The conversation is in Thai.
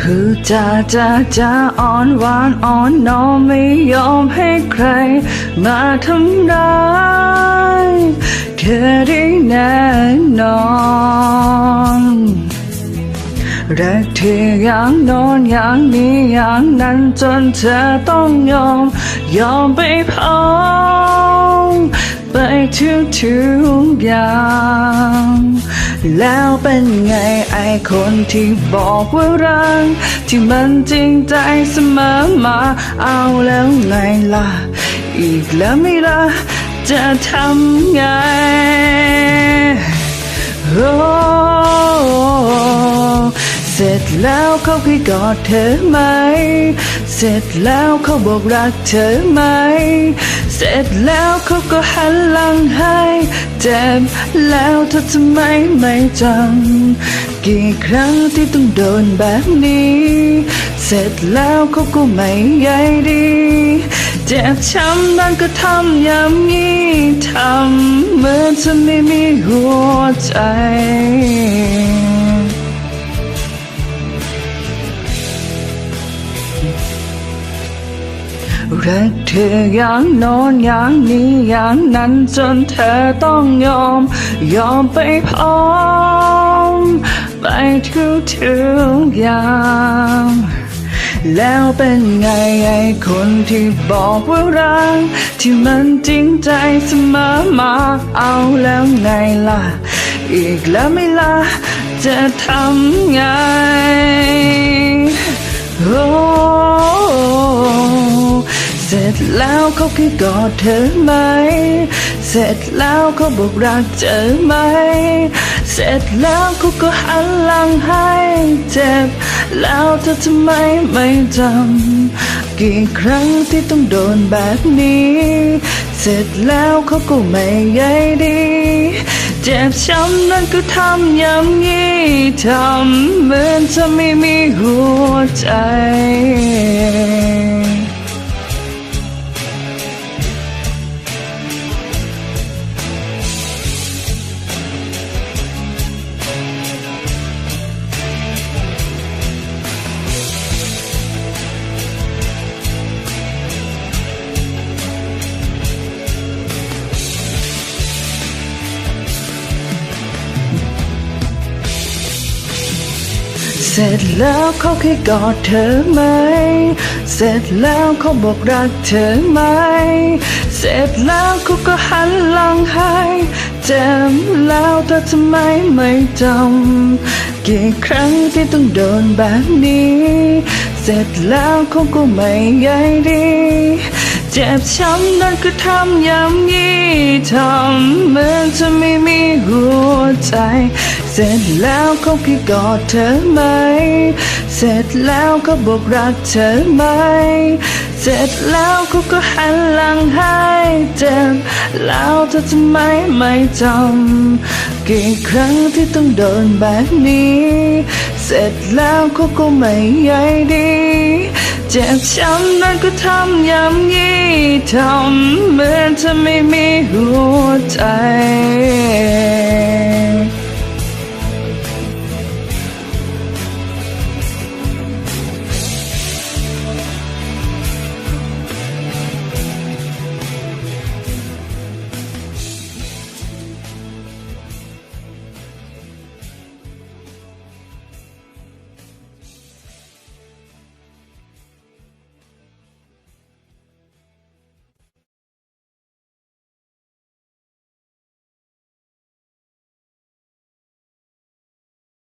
จะจะจะอ่อนหวานอ่อนน้อมไม่ยอมให้ใครมาทำร้ายเธอได้แน่นอนรักเธออย่างนอนอย่างนี้อย่างนั้นจนเธอต้องยอม ยอมไปพ้อมไปทุกทุกอย่าง แล้วเป็นไงไอคนที่บอกว่ารักที่มันจริงใจเสมอมาเอาแล้วไงล่ะ อีกแล้วไม่ล่ะจะทำไงโอ้เสร็จแล้วเขาเคยกอดเธอไหม เสร็จแล้วเขาบอกรักเธอไหม เสร็จแล้วเขาก็หันหลังให้เจ็บแล้วเธอทำไมไม่จำกี่ครั้งที่ต้องโดนแบบนี้ เสร็จแล้วเขาก็ไม่ใยดีเจ็บช้ำนั้นก็ทำอย่างนี้ทำเหมือนจะไม่มีหัวใจ รักเธออย่างนอนอย่างนี้อย่างนั้นจนเธอต้องยอม ยอมไปพร้อม ไปทุกทุกอย่างแล้วเป็นไงไอ้คนที่บอกว่ารักที่มันจริงใจเสมอมาเอาแล้วไงล่ะ อีกแล้วไม่ล่ะจะทำไง แล้วเขาเคยกอดเธอไหม เสร็จแล้วเขาบอกรักเธอไหม เสร็จแล้วเขาก็หันหลังให้เจ็บ แล้วเธอทำไมไม่จำกี่ครั้งที่ต้องโดนแบบนี้ เสร็จแล้วเขาก็ไม่ใยดีเจ็บช้ำนั้นก็ทำอย่างนี้ทำเหมือนจะไม่มีหัวใจ สร็จแล้วเขาเคยกอดเธอไหม เสร็จแล้วเขาบอกรักเธอไหม เสร็จแล้วเขาก็หันหลังให้เจ็บแล้วเธอทำไมไม่จำกี่ครั้งที่ต้องโดนแบบนี้ เสร็จแล้วเขาก็ไม่ใยดี เจ็บช้ำนั้นก็ทำอย่างนี้ทำเหมือนจะไม่มีหัวใจ เสร็จแล้วเขาเคยกอดเธอไหม เสร็จแล้วเขาบอกรักเธอไหม เสร็จแล้วเขาก็หันหลังให้เจ็บแล้วเธอทำไมไม่จำกี่ครั้งที่ต้องโดนแบบนี้ เสร็จแล้วเขาก็ไม่ใยดี เจ็บช้ำนั้นก็ทำอย่างนี้ทำเหมือนจะไม่มีหัวใจ